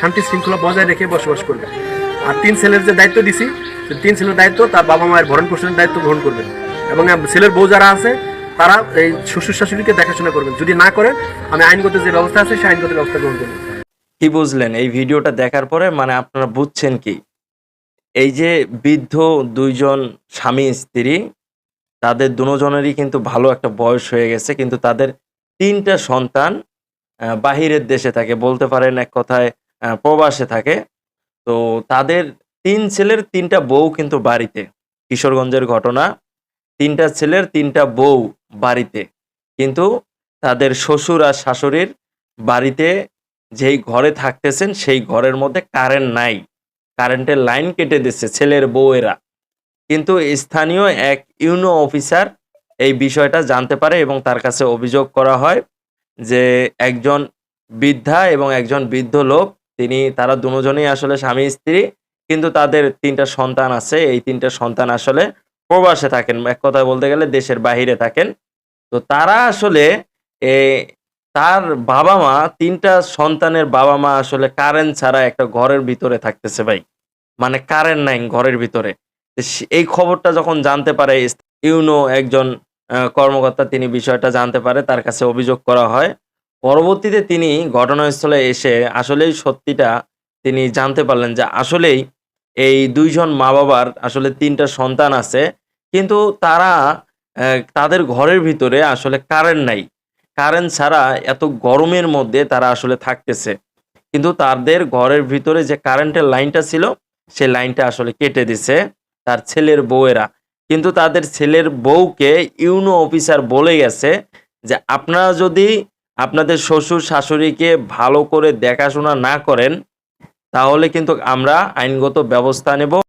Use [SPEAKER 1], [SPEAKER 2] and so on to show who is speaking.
[SPEAKER 1] শান্তি শৃঙ্খলা বজায় রেখে বসবাস করবে। আর তিন ছেলের যে দায়িত্ব দিছি তিন ছেলের দায়িত্ব তার বাবা মায়ের ভরণ পোষণের দায়িত্ব গ্রহণ করবেন এবং ছেলের বউ যারা আছে, তারা এই শ্বশুর শাশুড়িকে দেখাশোনা করবেন। যদি না করেন আমি আইনগত যে ব্যবস্থা আছে সেই আইনগত ব্যবস্থা গ্রহণ করব।
[SPEAKER 2] কি বুঝলেন? এই ভিডিওটা দেখার পরে মানে আপনারা বুঝছেন কি? এই যে বৃদ্ধ দুইজন স্বামী, স্ত্রী, তাদের দুজনেরই কিন্তু ভালো একটা বয়স হয়ে গেছে। কিন্তু তাদের তিনটা সন্তান বাহিরের দেশে থাকে। বলতে পারেন এক কথায় প্রবাসে থাকে। তো তাদের তিন ছেলের তিনটা বউ কিন্তু বাড়িতে। কিশোরগঞ্জের ঘটনা, তিনটা ছেলের তিনটা বউ বাড়িতে। কিন্তু তাদের শ্বশুর আর শাশুড়ির বাড়িতে যেই ঘরে থাকতেছেন, সেই ঘরের মধ্যে কারেন্ট নাই। কারেন্টের লাইন কেটে দিচ্ছে ছেলের বউয়েরা। কিন্তু স্থানীয় এক ইউনো অফিসার এই বিষয়টা জানতে পারে এবং তার কাছে অভিযোগ করা হয় যে একজন বৃদ্ধা এবং একজন বৃদ্ধ লোক তিনি, তারা দুজনেই আসলে স্বামী, স্ত্রী, কিন্তু তাদের তিনটা সন্তান আছে। এই তিনটা সন্তান আসলে প্রবাসে থাকেন। এক কথায় বলতে গেলে দেশের বাহিরে থাকেন। তো তারা আসলে তার বাবা মা তিনটা সন্তানের বাবা মা আসলে কারেন্ট ছাড়া একটা ঘরের ভিতরে থাকতেছে ভাই। মানে কারেন্ট নাই ঘরের ভিতরে। এই খবরটা যখন জানতে পারে, ইউনো একজন কর্মকর্তা, তিনি বিষয়টা জানতে পারে, তার কাছে অভিযোগ করা হয়। পরবর্তীতে তিনি ঘটনাস্থলে এসে আসলেই সত্যিটা তিনি জানতে পারলেন যে আসলেই এই দুইজন মা বাবার আসলে তিনটা সন্তান আছে, কিন্তু তারা তাদের ঘরের ভিতরে আসলে কারেন্ট নাই। কারেন্ট ছাড়া এত গরমের মধ্যে তারা আসলে থাকতেছে। কিন্তু তাদের ঘরের ভিতরে যে কারেন্টের লাইনটা ছিল, সেই লাইনটা আসলে কেটে দিছে তার ছেলের বউয়েরা। কিন্তু তাদের ছেলের বউকে ইউনো অফিসার বলে গেছে যে, আপনারা যদি আপনাদের শ্বশুর শাশুড়িকে ভালো করে দেখাশোনা না করেন তাহলে কিন্তু আমরা আইনগত ব্যবস্থা নেব।